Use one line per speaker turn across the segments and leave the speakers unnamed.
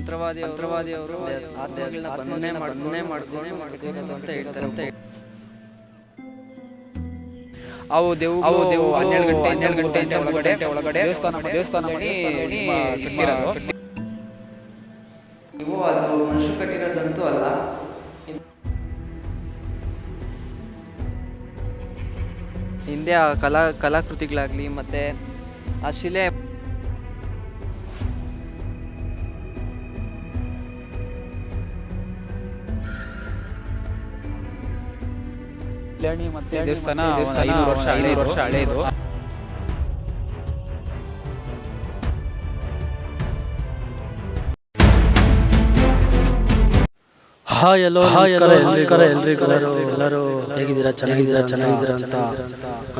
ಮಂತ್ರವಾದಿ ಮಂತ್ರವಾದಿ ಅವರು ಆತ್ಮಗಳನ್ನ ಬಂಧನೆ ಬಂಧನೆ ಮಾಡ್ಕೊಂಡೆ ಮಾಡ್ಕೋದು ಅಂತ ಹೇಳ್ತಾರೆ. ಅಂತ
ಅವು ದೇವು ಅವು ದೇವು ಹನ್ನೆರಡು ಗಂಟೆ ಹನ್ನೆರಡು ಗಂಟೆ ಒಳಗಡೆ ಒಳಗಡೆ ದೇವಸ್ಥಾನ ದೇವಸ್ಥಾನ ಮಾಡಿ ಕಟ್ಟಿರೋದು.
ಇವು ಅದು ಮನುಷ್ಯ ಕಟ್ಟಿರೋದಂತೂ ಅಲ್ಲ. ಹಿಂದೆ ಆ ಕಲಾ ಕಲಾಕೃತಿಗಳಾಗಲಿ ಮತ್ತು ಆ ಶಿಲೆ
ಮತ್ತೆ ದೇವಸ್ಥಾನ ಒಂದು ಐನೂರು ವರ್ಷ ಐನೂರು ವರ್ಷ ಹಳೇದು.
ಹಾಯ್ ಎಲ್ಲೋ ನಮಸ್ಕಾರ ನಮಸ್ಕಾರ ಎಲ್ರಿಗೂ ಎಲ್ಲರೂ ಎಲ್ಲರೂ ಹೇಗಿದ್ದೀರಾ? ಚೆನ್ನಾಗಿದ್ದೀರಾ? ಚೆನ್ನಾಗಿದ್ದೀರಾ ಅಂತ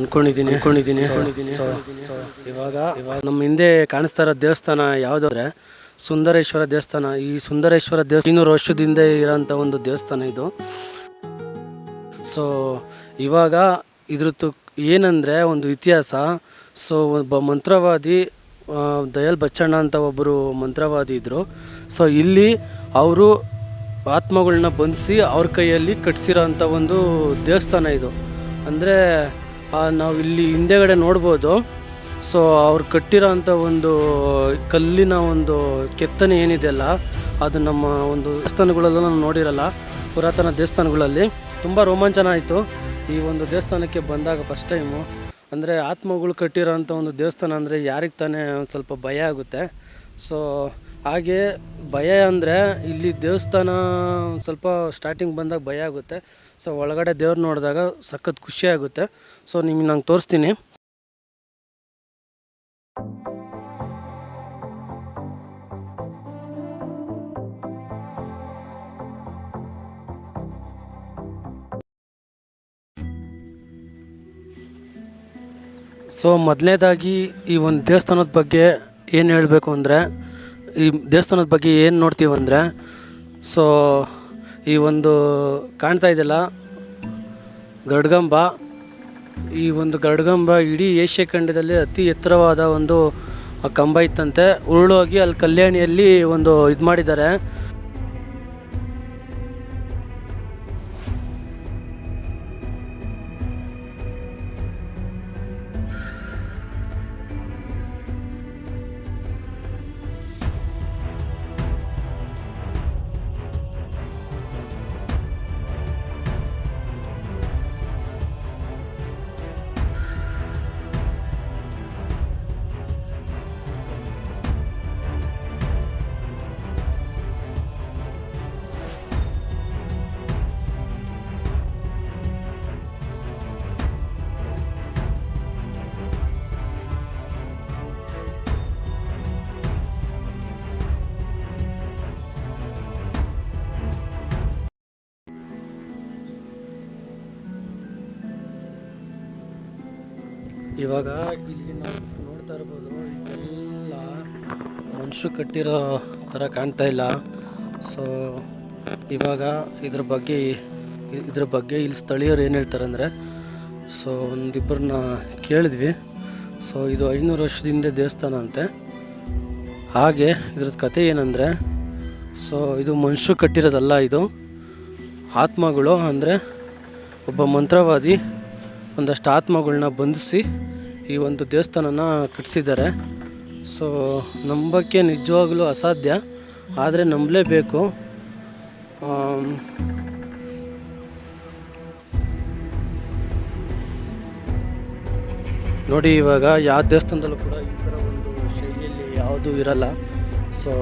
ಅನ್ಕೊಂಡಿದ್ದೀನಿ. ಅನ್ಕೊಂಡಿದ್ದೀನಿ. ಸೊ ಇವಾಗ ಇವಾಗ ನಮ್ಮ ಹಿಂದೆ ಕಾಣಿಸ್ತಾ ಇರೋ ದೇವಸ್ಥಾನ ಯಾವುದಂದ್ರೆ ಸುಂದರೇಶ್ವರ ದೇವಸ್ಥಾನ. ಈ ಸುಂದರೇಶ್ವರ ದೇವಸ್ಥಾನ ಇನ್ನೂರು ವರ್ಷದಿಂದ ಇರೋಂಥ ಒಂದು ದೇವಸ್ಥಾನ ಇದು. ಸೊ ಇವಾಗ ಇದ್ರದ್ದು ಏನಂದರೆ ಒಂದು ಇತಿಹಾಸ. ಸೊ ಒಬ್ಬ ಮಂತ್ರವಾದಿ ದಯಾಲ್ ಬಚ್ಚಣ್ಣ ಅಂತ ಒಬ್ಬರು ಮಂತ್ರವಾದಿ ಇದ್ದರು ಸೊ ಇಲ್ಲಿ ಅವರು ಆತ್ಮಗಳನ್ನ ಬಂಧಿಸಿ ಅವ್ರ ಕೈಯಲ್ಲಿ ಕಟ್ಸಿರೋ ಅಂಥ ಒಂದು ದೇವಸ್ಥಾನ ಇದು. ಅಂದರೆ ನಾವು ಇಲ್ಲಿ ಹಿಂದೆಗಡೆ ನೋಡ್ಬೋದು. ಸೊ ಅವ್ರು ಕಟ್ಟಿರೋ ಅಂಥ ಒಂದು ಕಲ್ಲಿನ ಒಂದು ಕೆತ್ತನೆ ಏನಿದೆಯಲ್ಲ ಅದು ನಮ್ಮ ಒಂದು ದೇವಸ್ಥಾನಗಳಲ್ಲೂ ನಾವು ನೋಡಿರಲ್ಲ, ಪುರಾತನ ದೇವಸ್ಥಾನಗಳಲ್ಲಿ. ತುಂಬ ರೋಮಾಂಚನ ಆಯಿತು. ಈ ಒಂದು ದೇವಸ್ಥಾನಕ್ಕೆ ಬಂದಾಗ ಫಸ್ಟ್ ಟೈಮು ಅಂದರೆ ಆತ್ಮಗಳು ಕಟ್ಟಿರೋ ಅಂಥ ಒಂದು ದೇವಸ್ಥಾನ ಅಂದರೆ ಯಾರಿಗೆ ತಾನೇ ಒಂದು ಸ್ವಲ್ಪ ಭಯ ಆಗುತ್ತೆ. ಸೊ ಹಾಗೆ ಭಯ ಅಂದರೆ ಇಲ್ಲಿ ದೇವಸ್ಥಾನ ಸ್ವಲ್ಪ ಸ್ಟಾರ್ಟಿಂಗ್ ಬಂದಾಗ ಭಯ ಆಗುತ್ತೆ. ಸೊ ಒಳಗಡೆ ದೇವ್ರು ನೋಡಿದಾಗ ಸಖತ್ ಖುಷಿಯಾಗುತ್ತೆ ಸೊ ನಿಮ್ಗೆ ನಂಗೆ ತೋರಿಸ್ತೀನಿ. ಸೊ ಮೊದಲನೇದಾಗಿ ಈ ಒಂದು ದೇವಸ್ಥಾನದ ಬಗ್ಗೆ ಏನು ಹೇಳಬೇಕು ಅಂದರೆ, ಈ ದೇವಸ್ಥಾನದ ಬಗ್ಗೆ ಏನು ನೋಡ್ತೀವಿ ಅಂದರೆ, ಸೊ ಈ ಒಂದು ಕಾಣ್ತಾ ಇದೆಯಲ್ಲ, ಗಡ್ಗಂಬ. ಈ ಒಂದು ಗಡ್ಗಂಬ ಇಡೀ ಏಷ್ಯಾ ಖಂಡದಲ್ಲಿ ಅತಿ ಎತ್ತರವಾದ ಒಂದು ಕಂಬ ಇತ್ತಂತೆ. ಉರುಳೋಗಿ ಅಲ್ಲಿ ಕಲ್ಯಾಣಿಯಲ್ಲಿ ಒಂದು ಇದು ಮಾಡಿದ್ದಾರೆ. ಇವಾಗ ಇಲ್ಲಿ ನಾವು ನೋಡ್ತಾ ಇರ್ಬೋದು ಇವೆಲ್ಲ ಮನುಷ್ಯರು ಕಟ್ಟಿರೋ ಥರ ಕಾಣ್ತಾ ಇಲ್ಲ. ಸೊ ಇವಾಗ ಇದ್ರ ಬಗ್ಗೆ ಇದ್ರ ಬಗ್ಗೆ ಇಲ್ಲಿ ಸ್ಥಳೀಯರು ಏನು ಹೇಳ್ತಾರೆ ಅಂದರೆ ಸೊ ಒಂದಿಬ್ಬರನ್ನ ಕೇಳಿದ್ವಿ. ಸೊ ಇದು ಐನೂರು ವರ್ಷದಿಂದ ದೇವಸ್ಥಾನ ಅಂತೆ. ಹಾಗೆ ಇದ್ರದ್ದು ಕತೆ ಏನಂದರೆ ಸೊ ಇದು ಮನುಷ್ಯ ಕಟ್ಟಿರೋದಲ್ಲ ಇದು. ಆತ್ಮಗಳು ಅಂದರೆ ಒಬ್ಬ ಮಂತ್ರವಾದಿ ಒಂದಷ್ಟು ಆತ್ಮಗಳನ್ನ ಬಂಧಿಸಿ ಈ ಒಂದು ದೇವಸ್ಥಾನನ ಕಟ್ಟಿಸಿದ್ದಾರೆ. ಸೊ ನಂಬಕ್ಕೆ ನಿಜವಾಗ್ಲೂ ಅಸಾಧ್ಯ, ಆದರೆ ನಂಬಲೇಬೇಕು. ನೋಡಿ ಇವಾಗ ಯಾವ ದೇವಸ್ಥಾನದಲ್ಲೂ ಕೂಡ ಈ ಥರ ಒಂದು ಶೈಲಿಯಲ್ಲಿ ಯಾವುದೂ ಇರಲ್ಲ. ಸೊ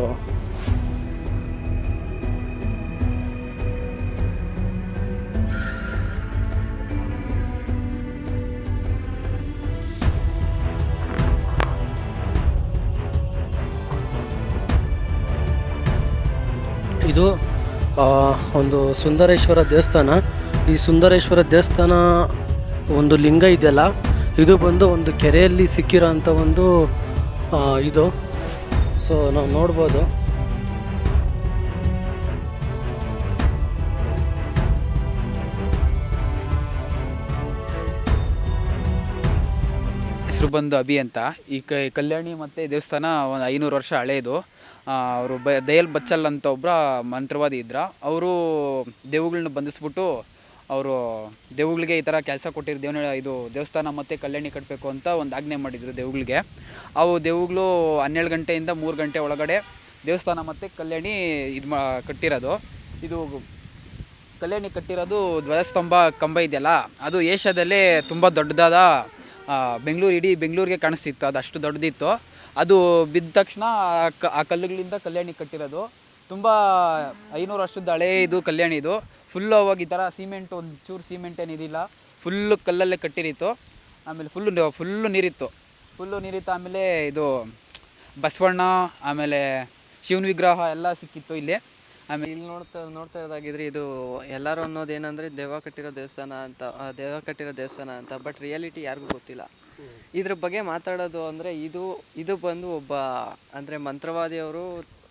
ಇದು ಒಂದು ಸುಂದರೇಶ್ವರ ದೇವಸ್ಥಾನ. ಈ ಸುಂದರೇಶ್ವರ ದೇವಸ್ಥಾನ ಒಂದು ಲಿಂಗ ಇದೆಯಲ್ಲ, ಇದು ಬಂದು ಒಂದು ಕೆರೆಯಲ್ಲಿ ಸಿಕ್ಕಿರೋ ಅಂಥ ಒಂದು ಇದು. ಸೊ ನಾವು ನೋಡ್ಬೋದು.
ಹೆಸರು ಬಂದು ಅಭಿ ಅಂತ. ಈ ಕಲ್ಯಾಣಿ ಮತ್ತು ದೇವಸ್ಥಾನ ಒಂದು ಐನೂರು ವರ್ಷ ಹಳೇದು. ಅವರು ಬ ದಯಲ್ ಬಚ್ಚಲ್ ಅಂತ ಒಬ್ಬರ ಮಂತ್ರವಾದಿ ಇದ್ರ. ಅವರು ದೇವುಗಳನ್ನ ಬಂಧಿಸ್ಬಿಟ್ಟು ಅವರು ದೇವುಗಳಿಗೆ ಈ ಥರ ಕೆಲಸ ಕೊಟ್ಟಿರೋ ದೇವನ, ಇದು ದೇವಸ್ಥಾನ ಮತ್ತು ಕಲ್ಯಾಣಿ ಕಟ್ಟಬೇಕು ಅಂತ ಒಂದು ಆಜ್ಞೆ ಮಾಡಿದರು ದೇವುಗಳಿಗೆ. ಅವು ದೇವುಗಳು ಹನ್ನೆರಡು ಗಂಟೆಯಿಂದ ಮೂರು ಗಂಟೆ ಒಳಗಡೆ ದೇವಸ್ಥಾನ ಮತ್ತು ಕಲ್ಯಾಣಿ ಇದು ಮಾ, ಕಟ್ಟಿರೋದು. ಇದು ಕಲ್ಯಾಣಿ ಕಟ್ಟಿರೋದು ಧ್ವಜಸ್ತಂಭ ಕಂಬ ಇದೆಯಲ್ಲ, ಅದು ಏಷ್ಯಾದಲ್ಲೇ ತುಂಬ ದೊಡ್ಡದಾದ ಬೆಂಗಳೂರು, ಇಡೀ ಬೆಂಗಳೂರಿಗೆ ಕಾಣಿಸ್ತಿತ್ತು. ಅದು ಅಷ್ಟು ದೊಡ್ಡದಿತ್ತು. ಅದು ಬಿದ್ದ ತಕ್ಷಣ ಆ ಕಲ್ಲುಗಳಿಂದ ಕಲ್ಯಾಣಿ ಕಟ್ಟಿರೋದು. ತುಂಬ ಐನೂರು ವರ್ಷದ ಹಳೇ ಇದು ಕಲ್ಯಾಣಿ ಇದು. ಫುಲ್ಲು ಅವಾಗ ಈ ಥರ ಸಿಮೆಂಟ್ ಒಂದು ಚೂರು ಸಿಮೆಂಟ್ ಏನಿದಿಲ್ಲ ಫುಲ್ಲು ಕಲ್ಲಲ್ಲೇ ಕಟ್ಟಿರಿತ್ತು. ಆಮೇಲೆ ಫುಲ್ಲು ಫುಲ್ಲು ನೀರಿತ್ತು. ಫುಲ್ಲು ನೀರಿತ್ತು, ಆಮೇಲೆ ಇದು ಬಸವಣ್ಣ, ಆಮೇಲೆ ಶಿವನ ವಿಗ್ರಹ ಎಲ್ಲ ಸಿಕ್ಕಿತ್ತು ಇಲ್ಲಿ. ಆಮೇಲೆ
ಇಲ್ಲಿ ನೋಡ್ತಾ ನೋಡ್ತಾ ಇರೋದಾಗಿದ್ರೆ ಇದು ಎಲ್ಲರೂ ಅನ್ನೋದು ಏನಂದ್ರೆ ದೇವ ಕಟ್ಟಿರೋ ದೇವಸ್ಥಾನ ಅಂತ ದೇವ ಕಟ್ಟಿರೋ ದೇವಸ್ಥಾನ ಅಂತ ಬಟ್ ರಿಯಾಲಿಟಿ ಯಾರಿಗೂ ಗೊತ್ತಿಲ್ಲ. ಇದ್ರ ಬಗ್ಗೆ ಮಾತಾಡೋದು ಅಂದರೆ ಇದು ಇದು ಬಂದು ಒಬ್ಬ ಅಂದರೆ ಮಂತ್ರವಾದಿಯವರು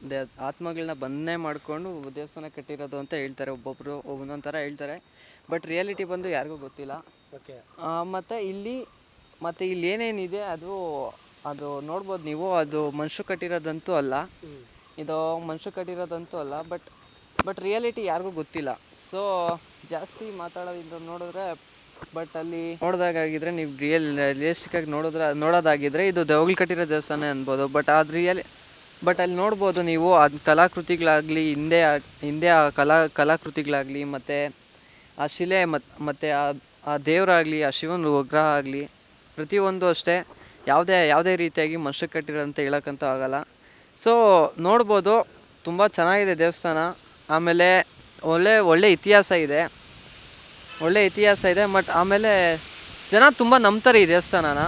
ದೇ ಆತ್ಮಗಳನ್ನ ಬಂಧನೆ ಮಾಡಿಕೊಂಡು ದೇವಸ್ಥಾನ ಕಟ್ಟಿರೋದು ಅಂತ ಹೇಳ್ತಾರೆ. ಒಬ್ಬೊಬ್ಬರು ಒಂದೊಂದು ಥರ ಹೇಳ್ತಾರೆ. ಬಟ್ ರಿಯಾಲಿಟಿ ಬಂದು ಯಾರಿಗೂ ಗೊತ್ತಿಲ್ಲ.
ಓಕೆ
ಮತ್ತೆ ಇಲ್ಲಿ ಮತ್ತೆ ಇಲ್ಲಿ ಏನೇನಿದೆ ಅದು ಅದು ನೋಡ್ಬೋದು ನೀವು. ಅದು ಮನುಷ್ಯ ಕಟ್ಟಿರೋದಂತೂ ಅಲ್ಲ. ಇದು ಮನುಷ್ಯ ಕಟ್ಟಿರೋದಂತೂ ಅಲ್ಲ. ಬಟ್ ಬಟ್ ರಿಯಾಲಿಟಿ ಯಾರಿಗೂ ಗೊತ್ತಿಲ್ಲ. ಸೊ ಜಾಸ್ತಿ ಮಾತಾಡೋದ್ರಿಂದ ನೋಡಿದ್ರೆ ಬಟ್ ಅಲ್ಲಿ ನೋಡಿದಾಗಿದ್ರೆ ನೀವು ರಿಯಲ್ ರಿಯಲಿಸ್ಟಿಕ್ ಆಗಿ ನೋಡಿದ್ರೆ, ನೋಡೋದಾಗಿದ್ರೆ ಇದು ದೇವಗಲ್ ಕಟ್ಟಿರೋ ದೇವಸ್ಥಾನ ಅನ್ಬೋದು. ಬಟ್ ಅದು ರಿಯಲ್ ಬಟ್ ಅಲ್ಲಿ ನೋಡ್ಬೋದು ನೀವು ಅದು ಕಲಾಕೃತಿಗಳಾಗಲಿ, ಹಿಂದೆ ಹಿಂದೆ ಆ ಕಲಾ, ಕಲಾಕೃತಿಗಳಾಗಲಿ, ಮತ್ತು ಆ ಶಿಲೆ ಮತ್ತು ಮತ್ತು ಆ ಆ ದೇವರಾಗಲಿ, ಆ ಶಿವನ ವಿಗ್ರಹ ಆಗಲಿ, ಪ್ರತಿಯೊಂದು ಅಷ್ಟೇ ಯಾವುದೇ ಯಾವುದೇ ರೀತಿಯಾಗಿ ಮನುಷ್ಯ ಕಟ್ಟಿರೋಂತ ಹೇಳೋಕ್ಕಂತೂ ಆಗಲ್ಲ. ಸೊ ನೋಡ್ಬೋದು, ತುಂಬ ಚೆನ್ನಾಗಿದೆ ದೇವಸ್ಥಾನ. ಆಮೇಲೆ ಒಳ್ಳೆ ಒಳ್ಳೆ ಇತಿಹಾಸ ಇದೆ. ಒಳ್ಳೆ ಇತಿಹಾಸ ಇದೆ ಬಟ್ ಆಮೇಲೆ ಜನ ತುಂಬ ನಂಬ್ತಾರೆ ಈ ದೇವಸ್ಥಾನನ.